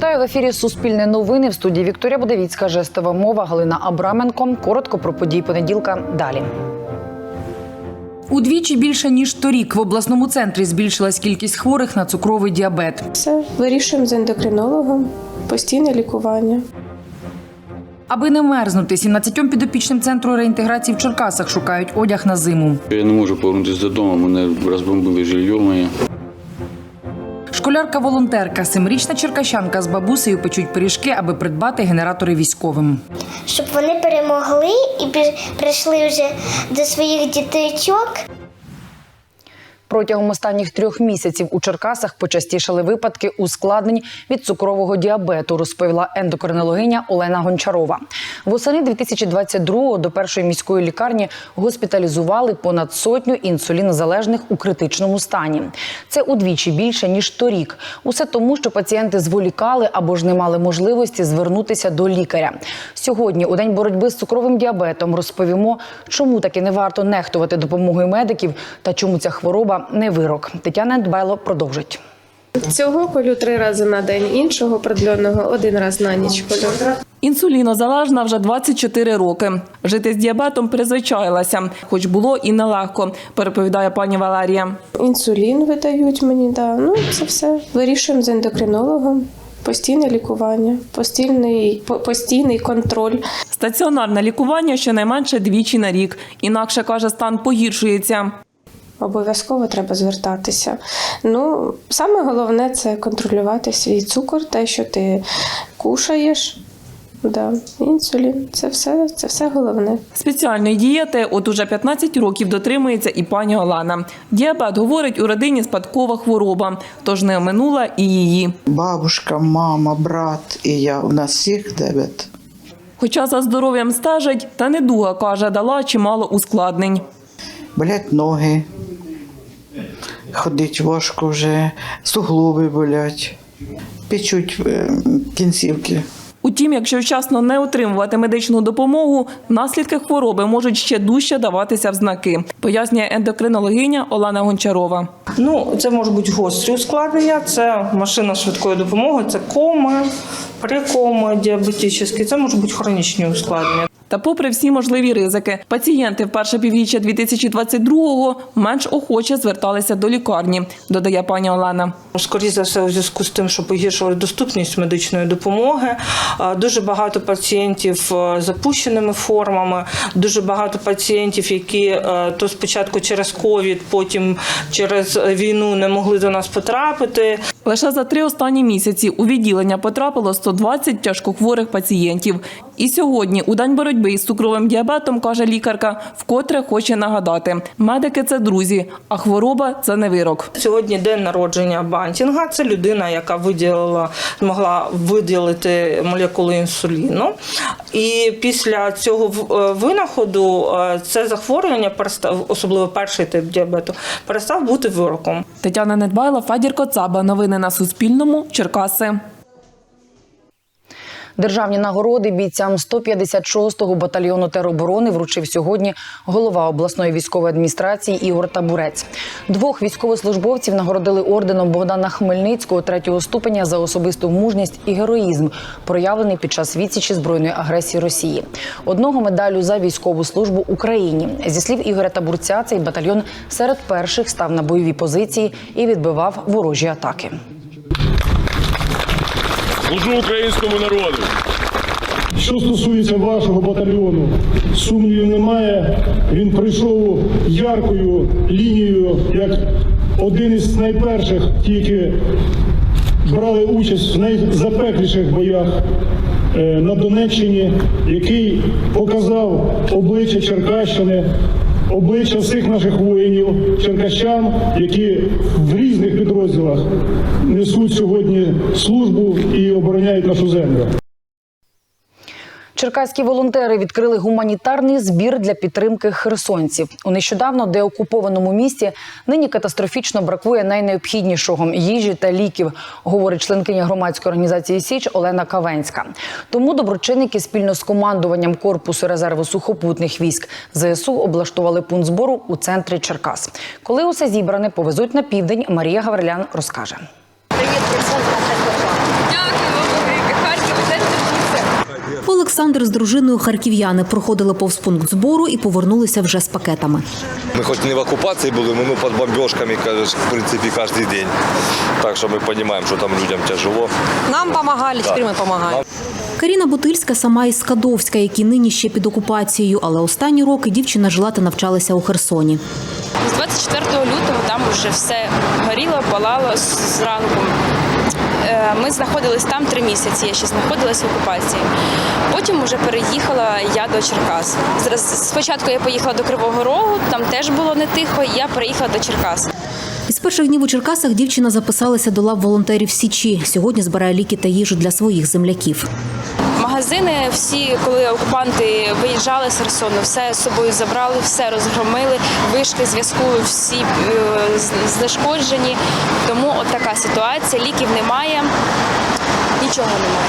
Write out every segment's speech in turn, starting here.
Вітаю в ефірі Суспільне новини. В студії Вікторія Будовіцька, жестова мова Галина Абраменко. Коротко про події понеділка. Далі. Удвічі більше ніж торік в обласному центрі збільшилась кількість хворих на цукровий діабет. Все вирішуємо з ендокринологом, постійне лікування. Аби не мерзнути, 17 підопічним центру реінтеграції в Черкасах шукають одяг на зиму. Я не можу повернутися додому, мене розбомбили жилье моє. Школярка-волонтерка, семирічна черкащанка з бабусею печуть пиріжки, аби придбати генератори військовим. щоб вони перемогли і прийшли вже до своїх діточок. Протягом останніх трьох місяців у Черкасах почастішали випадки ускладнень від цукрового діабету, розповіла ендокринологиня Олена Гончарова. Восени 2022-го до першої міської лікарні госпіталізували понад сотню інсулінозалежних у критичному стані. Це удвічі більше ніж торік. Усе тому, що пацієнти зволікали або ж не мали можливості звернутися до лікаря. Сьогодні, у день боротьби з цукровим діабетом, розповімо, чому таки не варто нехтувати допомогою медиків та чому ця хвороба не вирок. Тетяна Дбайло продовжить. Цього колю три рази на день, іншого продленого один раз на ніч колю. Інсулінозалежна вже 24 роки. Жити з діабетом призвичаїлася, хоч було і нелегко, переповідає пані Валерія. Інсулін видають мені, да. ну це все вирішуємо з ендокринологом. Постійне лікування, постійний, постійний контроль. Стаціонарне лікування щонайменше двічі на рік. Інакше каже, стан погіршується. Обов'язково треба звертатися. Ну, саме головне це контролювати свій цукор, те, що ти кушаєш. Да. Інсулін це все, це все головне. Спеціальної дієти от уже 15 років дотримується і пані Олена. Діабет, говорить, у родині спадкова хвороба, тож не оминула і її. Бабушка, мама, брат і я. У нас всіх дебет. Хоча за здоров'ям стежить, та недуга, каже, дала чимало ускладнень. Болять ноги, ходить важко вже, суглоби болять, печуть е, кінцівки. Утім, якщо вчасно не отримувати медичну допомогу, наслідки хвороби можуть ще дужче даватися в знаки, пояснює ендокринологиня Олена Гончарова. Ну, це можуть бути гострі ускладнення, це машина швидкої допомоги, це коми, прикоми діабетичні, це можуть бути хронічні ускладнення. Та, попри всі можливі ризики, пацієнти в перше півріччя 2022-го менш охоче зверталися до лікарні, додає пані Олена. Скоріше за все, у зв'язку з тим, що погіршила доступність медичної допомоги. Дуже багато пацієнтів е, з запущеними формами, дуже багато пацієнтів, які е, то спочатку через ковід, потім через війну не могли до нас потрапити. Лише за три останні місяці у відділення потрапило 120 тяжкохворих пацієнтів. І сьогодні, у день боротьби із цукровим діабетом, каже лікарка, вкотре хоче нагадати: медики це друзі, а хвороба це не вирок. Сьогодні день народження Бантінга. Це людина, яка виділила, змогла виділити молекули інсуліну. І після цього е, винаходу е, це захворювання особливо перший тип діабету, перестав бути вироком. Тетяна Недбайло, Федір Коцаба. Новини на Суспільному. Черкаси. Державні нагороди бійцям 156-го батальйону тероборони вручив сьогодні голова обласної військової адміністрації Ігор Табурець. Двох військовослужбовців нагородили орденом Богдана Хмельницького третього ступеня за особисту мужність і героїзм, проявлений під час відсічі збройної агресії Росії. Одного медалю за військову службу Україні. Зі слів Ігоря Табурця, цей батальйон серед перших став на бойові позиції і відбивав ворожі атаки. Служу українському народу. Що стосується вашого батальйону, сумнівів немає. Він прийшов яркою лінією, як один із найперших, тільки брали участь в найзапекліших боях е, на Донеччині, який показав обличчя Черкащини, обличчя всіх наших воїнів, черкащан, які в різних підрозділах несуть сьогодні службу і обороняють нашу землю. Черкаські волонтери відкрили гуманітарний збір для підтримки херсонців. У нещодавно деокупованому місті нині катастрофічно бракує найнеобхіднішого їжі та ліків, говорить членкиня громадської організації Січ Олена Кавенська. Тому доброчинники спільно з командуванням корпусу резерву сухопутних військ ЗСУ облаштували пункт збору у центрі Черкас. Коли усе зібране, повезуть на південь. Марія Гаврилян розкаже. Олександр з дружиною харків'яни проходили повз пункт збору і повернулися вже з пакетами. Ми хоч не в окупації були, ну, під бомбіжками, кажеш, в принципі, кожен день. Так що ми розуміємо, що там людям тяжело. Нам допомагали, тепер ми допомагаємо. Каріна Бутильська сама із Скадовська, які нині ще під окупацією, але останні роки дівчина жила та навчалася у Херсоні. З 24 лютого там вже все горіло, палало з- зранку. Е, Ми знаходились там три місяці. Я ще знаходилась в окупації. Потім вже переїхала я до Черкас. Спочатку я поїхала до Кривого Рогу, там теж було не тихо. і Я переїхала до Черкас. Із перших днів у Черкасах дівчина записалася до лав волонтерів Січі. Сьогодні збирає ліки та їжу для своїх земляків. Магазини всі, коли окупанти виїжджали з Херсону, все з собою забрали, все розгромили. Вишки зв'язку всі е, знешкоджені. Тому от така ситуація. Ліків немає, нічого немає.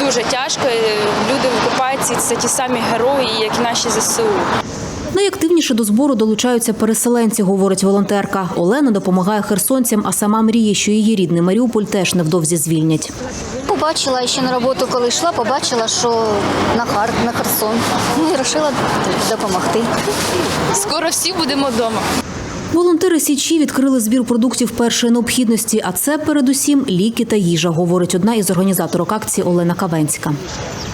Дуже тяжко. Е, Люди в окупації це ті самі герої, як і наші ЗСУ. Найактивніше до збору долучаються переселенці, говорить волонтерка. Олена допомагає херсонцям, а сама мріє, що її рідний Маріуполь теж невдовзі звільнять. Побачила ще на роботу, коли йшла, побачила, що на Хар, на Херсон. Ну і вирішила допомогти. Скоро всі будемо вдома. Волонтери Січі відкрили збір продуктів першої необхідності, а це передусім ліки та їжа, говорить одна із організаторок акції Олена Кавенська.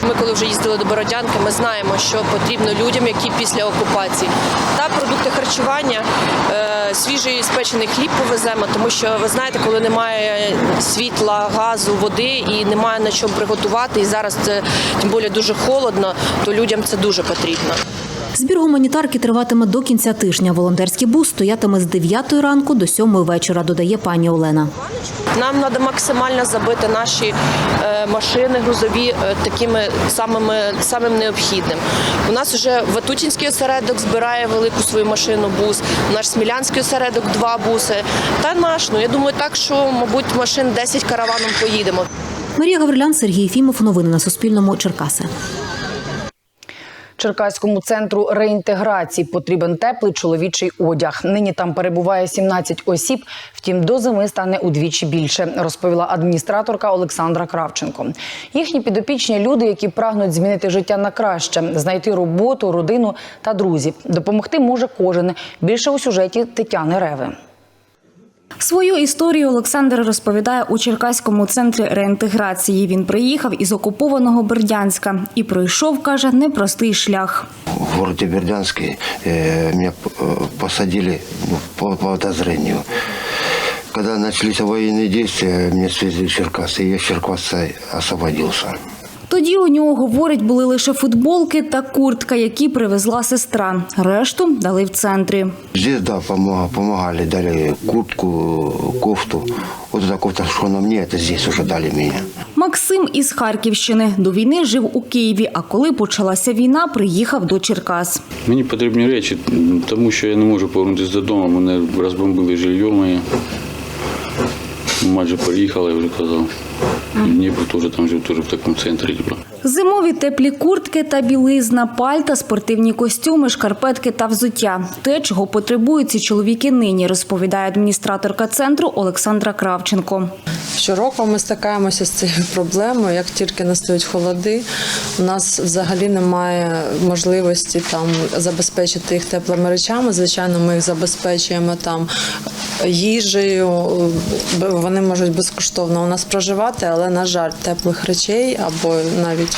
Ми коли вже їздили до Бородянки, ми знаємо, що потрібно людям, які після окупації. Та продукти харчування, е, свіжий спечений хліб повеземо, тому що ви знаєте, коли немає світла, газу, води і немає на чому приготувати, і зараз це тим більше дуже холодно, то людям це дуже потрібно. Збір гуманітарки триватиме до кінця тижня. Волонтерський бус стоятиме з 9 ранку до 7 вечора, додає пані Олена. Нам треба максимально забити наші е, машини грузові е, такими самими самим необхідним. У нас вже Ватутінський осередок збирає велику свою машину бус. Наш Смілянський осередок два буси. Та наш. Ну я думаю, так що, мабуть, машин 10 караваном поїдемо. Марія Гаврилян, Сергій Єфімов. Новини на Суспільному. Черкаси. Черкаському центру реінтеграції потрібен теплий чоловічий одяг. Нині там перебуває 17 осіб. Втім, до зими стане удвічі більше, розповіла адміністраторка Олександра Кравченко. Їхні підопічні люди, які прагнуть змінити життя на краще, знайти роботу, родину та друзів. Допомогти може кожен. Більше у сюжеті Тетяни Реви. Свою історію Олександр розповідає у Черкаському центрі реінтеграції. Він приїхав із окупованого Бердянська і пройшов, каже, непростий шлях. в городе Бердянске э, меня э, посадили ну, по подозрению. Когда начались военные действия, меня свезли в Черкасы, и я с Черкаса освободился. Тоді у нього, говорять, були лише футболки та куртка, які привезла сестра. Решту дали в центрі. Здесь, да, помогали, дали куртку, кофту. Вот эта кофта, что на мне, это здесь уже дали мне. Максим із Харківщини до війни жив у Києві. А коли почалася війна, приїхав до Черкас. Мені потрібні речі, тому що я не можу повернутися додому. Мене розбомбили жилье моє. Майже переїхала, я вже казав. Дніпро теж там жив, теж в такому центрі. типу. Зимові теплі куртки та білизна, пальта, спортивні костюми, шкарпетки та взуття. Те, чого потребують ці чоловіки нині, розповідає адміністраторка центру Олександра Кравченко. Щороку ми стикаємося з цією проблемою. Як тільки настають холоди, у нас взагалі немає можливості там забезпечити їх теплими речами. Звичайно, ми їх забезпечуємо там їжею. Вони можуть безкоштовно у нас проживати, але на жаль, теплих речей або навіть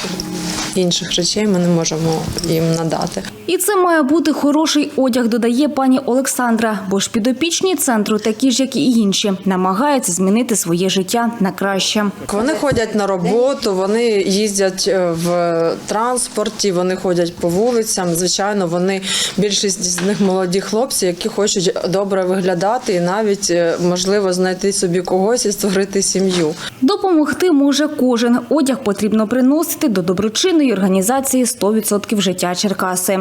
інших речей ми не можемо їм надати. І це має бути хороший одяг, додає пані Олександра. Бо ж підопічні центру, такі ж як і інші, намагаються змінити своє життя на краще. Вони ходять на роботу, вони їздять е, в транспорті, вони ходять по вулицям. Звичайно, вони більшість з них молоді хлопці, які хочуть добре виглядати і навіть е, можливо знайти собі когось і створити сім'ю. Допомогти може кожен. Одяг потрібно приносити до доброчинної організації «100% життя Черкаси.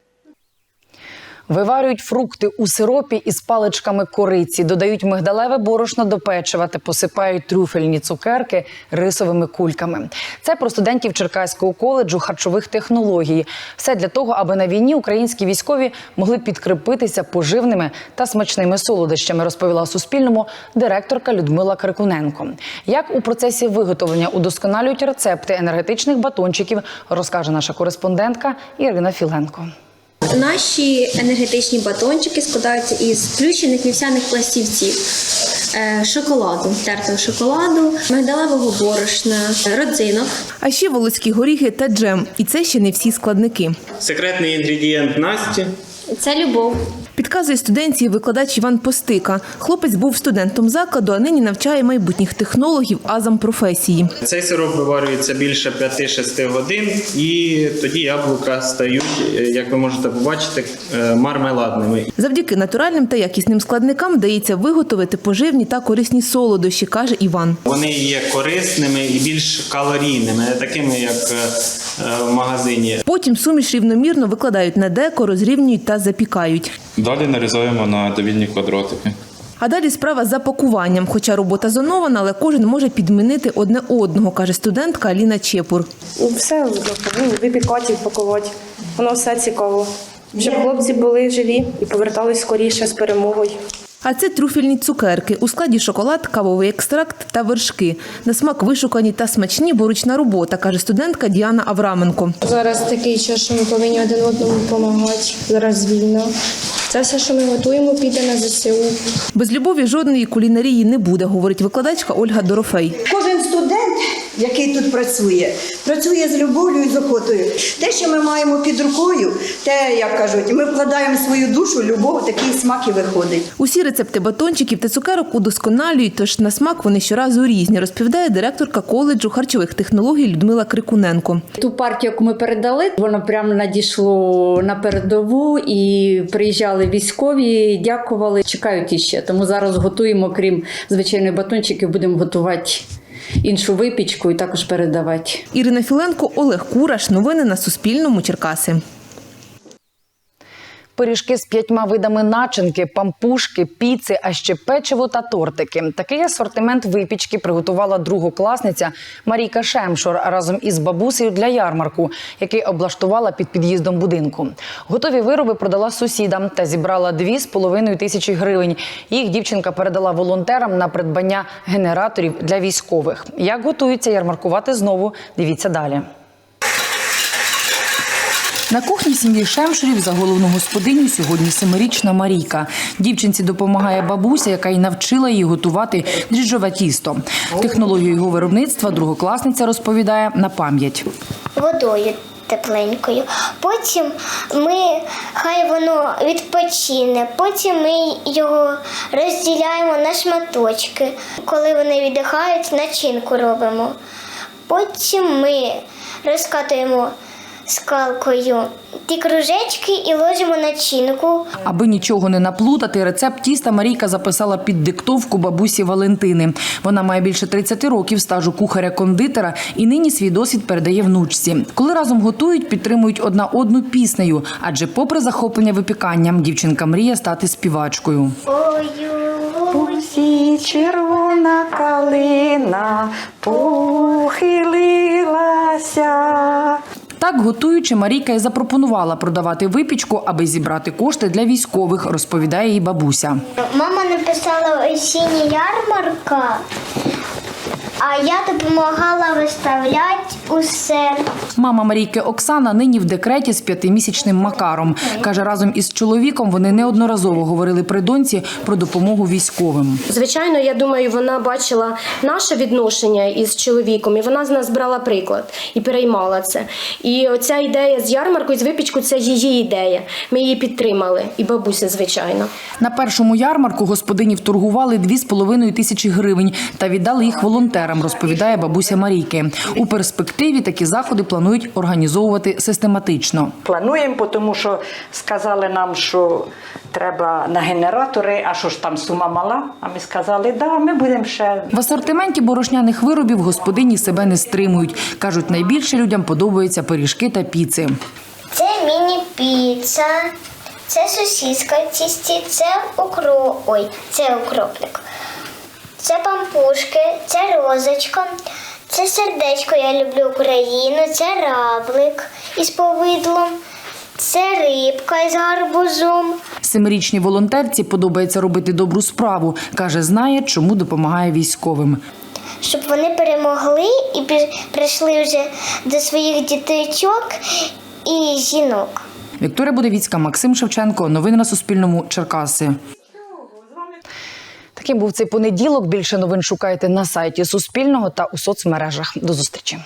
Виварюють фрукти у сиропі із паличками кориці, додають мигдалеве борошно до печива та посипають трюфельні цукерки рисовими кульками. Це про студентів Черкаського коледжу харчових технологій. Все для того, аби на війні українські військові могли підкріпитися поживними та смачними солодощами, розповіла Суспільному директорка Людмила Крикуненко. Як у процесі виготовлення удосконалюють рецепти енергетичних батончиків, розкаже наша кореспондентка Ірина Філенко. Наші енергетичні батончики складаються із сплющених вівсяних пластівців, е, шоколаду, тертого шоколаду, мигдалевого борошна, родзинок. А ще волоські горіхи та джем. І це ще не всі складники. Секретний інгредієнт Насті. Це любов. Підказує студентці викладач Іван Постика. Хлопець був студентом закладу, а нині навчає майбутніх технологів азам професії. Цей сироп виварюється більше 5-6 годин, і тоді яблука стають, е, як ви можете побачити, е, мармеладними. Завдяки натуральним та якісним складникам вдається виготовити поживні та корисні солодощі, каже Іван. Вони є корисними і більш калорійними, не такими, як е, в магазині. Потім суміш рівномірно викладають на деко, розрівнюють та запікають. Далі нарізаємо на довільні квадратики. А далі справа за пакуванням. Хоча робота зонована, але кожен може підмінити одне одного, каже студентка Аліна Чепур. Все ну, випікати, пакувати. Воно все цікаво. Щоб хлопці були живі і повертались скоріше з перемогою. А це трюфельні цукерки. У складі шоколад, кавовий екстракт та вершки. На смак вишукані та смачні, бо ручна робота, каже студентка Діана Авраменко. Зараз такий час, що ми повинні один одному допомагати. Зараз війна. Це все, що ми готуємо, піде на ЗСУ. Без любові жодної кулінарії не буде, говорить викладачка Ольга Дорофей. Кожен студент, який тут працює, працює з любов'ю і з охотою. Те, що ми маємо під рукою, те, як кажуть, ми вкладаємо свою душу, любов, такий смак і виходить. Усі рецепти батончиків та цукерок удосконалюють, тож на смак вони щоразу різні, розповідає директорка коледжу харчових технологій Людмила Крикуненко. Ту партію, яку ми передали, воно прямо надійшло на передову і приїжджали військові, дякували, чекають іще. Тому зараз готуємо, крім звичайних батончиків, будемо готувати іншу випічку і також передавати. Ірина Філенко, Олег Кураш. Новини на Суспільному. Черкаси. Пиріжки з п'ятьма видами начинки, пампушки, піци, а ще печиво та тортики. Такий асортимент випічки приготувала другокласниця Марійка Шемшор разом із бабусею для ярмарку, який облаштувала під під'їздом будинку. Готові вироби продала сусідам та зібрала дві з половиною тисячі гривень. Їх дівчинка передала волонтерам на придбання генераторів для військових. Як готуються ярмаркувати знову? Дивіться далі. На кухні сім'ї Шемшурів за головну господиню сьогодні семирічна Марійка. Дівчинці допомагає бабуся, яка й навчила її готувати дріжджове тісто. Технологію його виробництва другокласниця розповідає на пам'ять. водою тепленькою. Потім ми хай воно відпочине. Потім ми його розділяємо на шматочки. Коли вони віддихають, начинку робимо. Потім ми розкатуємо скалкою ті кружечки і ложимо начинку. Аби нічого не наплутати, рецепт тіста Марійка записала під диктовку бабусі Валентини. Вона має більше 30 років стажу кухаря-кондитера і нині свій досвід передає внучці. Коли разом готують, підтримують одна одну піснею, адже, попри захоплення випіканням, дівчинка мріє стати співачкою. Ой, Усі червона калина похилилася. Так, готуючи, Марійка і запропонувала продавати випічку, аби зібрати кошти для військових, розповідає її бабуся. Мама написала осіння ярмарка, а я допомагала виставляти усе. Мама Марійки Оксана нині в декреті з п'ятимісячним Макаром. Каже, разом із чоловіком вони неодноразово говорили при доньці про допомогу військовим. Звичайно, я думаю, вона бачила наше відношення із чоловіком, і вона з нас брала приклад і переймала це. І оця ідея з ярмаркою, з випічку це її ідея. Ми її підтримали, і бабуся, звичайно. На першому ярмарку господині вторгували 2,5 тисячі гривень та віддали їх волонтерам, розповідає бабуся Марійки. У перспективі такі заходи планують організовувати систематично. Плануємо, тому що сказали нам, що треба на генератори, а що ж там сума мала. А ми сказали, да, ми будемо ще. В асортименті борошняних виробів господині себе не стримують. Кажуть, найбільше людям подобаються пиріжки та піци. Це міні-піца, Це сосіска в тісті, це укро... Ой, це укропник. Це пампушки, це розочка, це сердечко, я люблю Україну, це равлик із повидлом, це рибка із гарбузом. Семирічній волонтерці подобається робити добру справу. каже, знає, чому допомагає військовим. Щоб вони перемогли і прийшли вже до своїх діточок і жінок. Вікторія Будовіцька, Максим Шевченко. Новини на Суспільному. Черкаси. Таким був цей понеділок. Більше новин шукайте на сайті Суспільного та у соцмережах. До зустрічі.